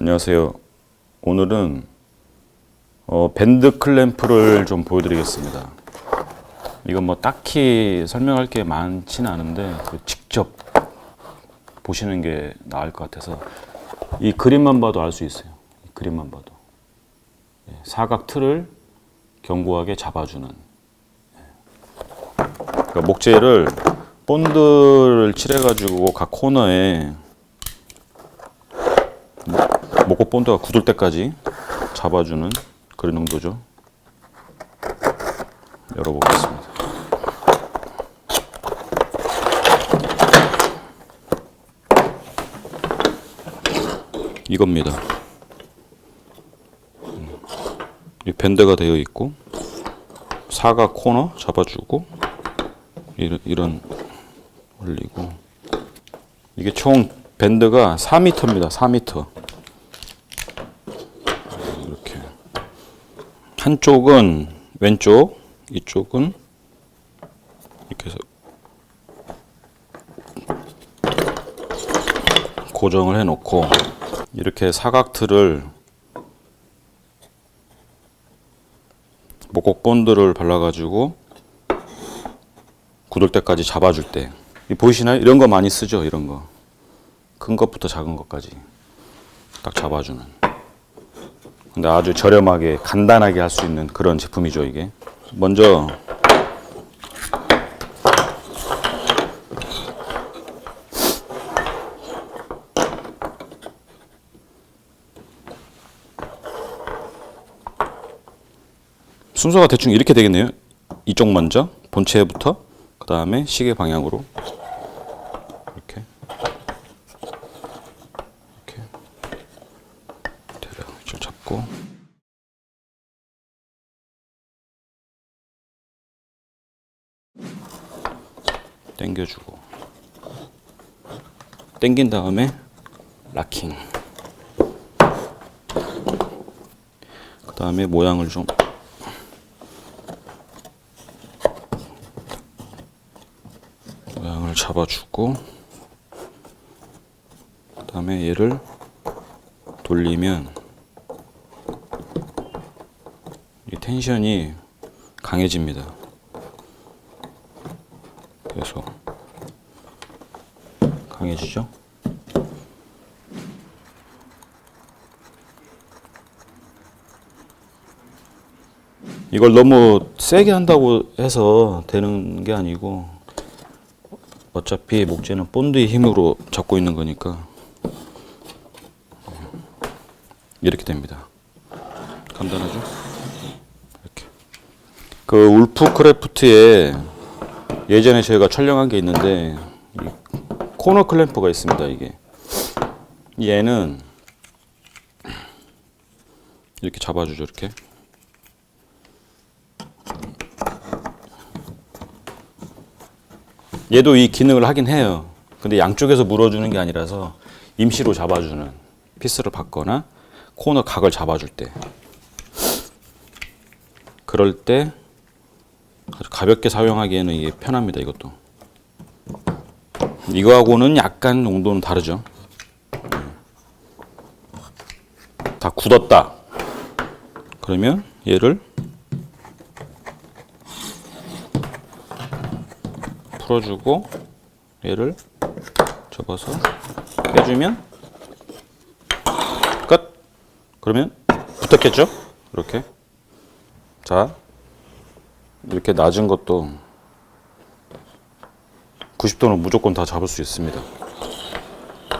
안녕하세요. 오늘은 어, 밴드 클램프를 좀 보여드리겠습니다. 이건 뭐 딱히 설명할 게 많지는 않은데 그 직접 보시는 게 나을 것 같아서 이 그림만 봐도 알 수 있어요. 이 그림만 봐도 예, 사각 틀을 견고하게 잡아주는 예. 그러니까 목재를 본드를 칠해가지고 각 코너에 목고 본드가 굳을 때까지 잡아주는 그런 정도죠. 열어보겠습니다. 이겁니다. 음. 이 밴드가 되어 있고 사각 코너 잡아주고 이런, 이런 올리고 이게 총 밴드가 4m입니다. 4m. 이렇게 한쪽은 왼쪽, 이쪽은 이렇게 해서 고정을 해 놓고 이렇게 사각틀을 목곡 본드를 발라 가지고 굳을 때까지 잡아 줄 때이 보이시나요? 이런 거 많이 쓰죠. 이런 거. 큰 것부터 작은 것까지 딱 잡아주는. 근데 아주 저렴하게 간단하게 할 수 있는 그런 제품이죠. 이게. 먼저 순서가 대충 이렇게 되겠네요. 이쪽 먼저 본체부터 그 다음에 시계 방향으로 이렇게 이렇게 잡고. 당겨주고. 당긴 다음에 락킹. 그 다음에 모양을 좀. 모양을 잡아주고. 그 다음에 얘를 돌리면 이 텐션이 강해집니다. 그래서 강해지죠? 이걸 너무 세게 한다고 해서 되는 게 아니고 어차피 목재는 본드의 힘으로 잡고 있는 거니까 이렇게 됩니다. 간단하죠? 그 울프 크래프트에 예전에 저희가 촬영한 게 있는데 이 코너 클램프가 있습니다. 이게 얘는 이렇게 잡아주죠. 이렇게 얘도 이 기능을 하긴 해요. 근데 양쪽에서 물어주는 게 아니라서 임시로 잡아주는 피스를 받거나 코너 각을 잡아줄 때 그럴 때 아주 가볍게 사용하기에는 이게 편합니다. 이것도 이거하고는 약간 농도는 다르죠. 다 굳었다. 그러면 얘를 풀어주고 얘를 접어서 빼주면 끝. 그러면 붙었겠죠? 이렇게. 자, 이렇게 낮은 것도 90도는 무조건 다 잡을 수 있습니다.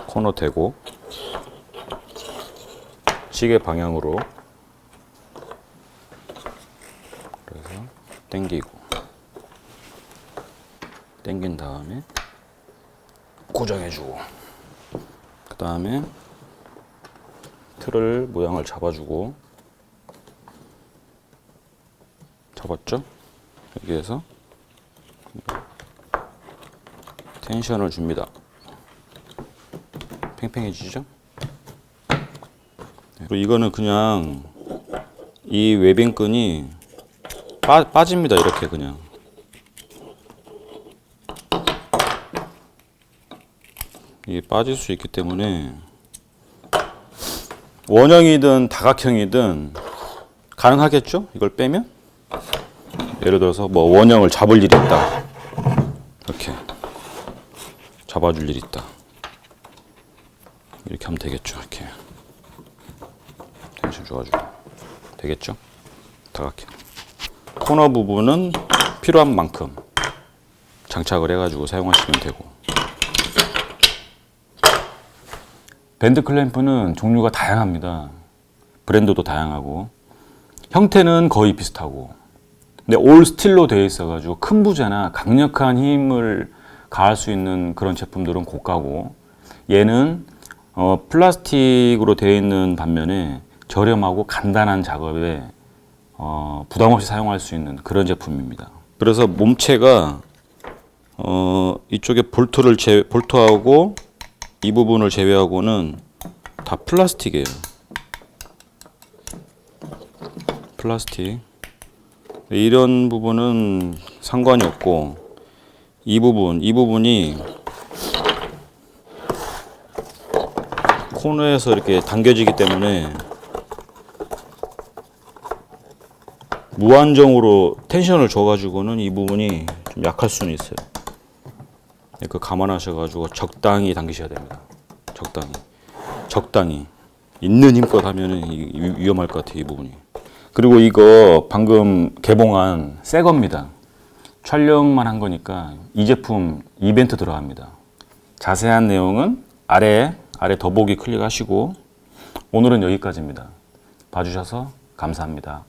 코너 대고 시계 방향으로 그래서 당기고 당긴 다음에 고정해주고 그 다음에 틀을 모양을 잡아주고 잡았죠? 여기에서 텐션을 줍니다. 팽팽해지죠? 네, 그리고 이거는 그냥 이 웨빙 끈이 빠, 빠집니다. 이렇게 그냥. 이게 빠질 수 있기 때문에 원형이든 다각형이든 가능하겠죠? 이걸 빼면? 예를 들어서 뭐 원형을 잡을 일이 있다. 이렇게 잡아줄 일이 있다. 이렇게 하면 되겠죠. 이렇게 텐션 줘가지고 되겠죠? 다각형. 코너 부분은 필요한 만큼 장착을 해가지고 사용하시면 되고. 밴드 클램프는 종류가 다양합니다. 브랜드도 다양하고 형태는 거의 비슷하고 근데 올 스틸로 되어 있어가지고 큰 부재나 강력한 힘을 가할 수 있는 그런 제품들은 고가고 얘는 어, 플라스틱으로 되어 있는 반면에 저렴하고 간단한 작업에 어, 부담 없이 사용할 수 있는 그런 제품입니다. 그래서 몸체가 어, 이쪽에 볼트를 제 볼트하고 이 부분을 제외하고는 다 플라스틱이에요. 플라스틱. 이런 부분은 상관이 없고 이 부분, 이 부분이 코너에서 이렇게 당겨지기 때문에 무한정으로 텐션을 줘가지고는 이 부분이 좀 약할 수는 있어요. 그 감안하셔가지고 적당히 당기셔야 됩니다. 적당히, 적당히 있는 힘껏 하면은 위험할 것 같아요 이 부분이. 그리고 이거 방금 개봉한 새 겁니다. 촬영만 한 거니까 이 제품 이벤트 들어갑니다. 자세한 내용은 아래 아래 더보기 클릭하시고 오늘은 여기까지입니다. 봐주셔서 감사합니다.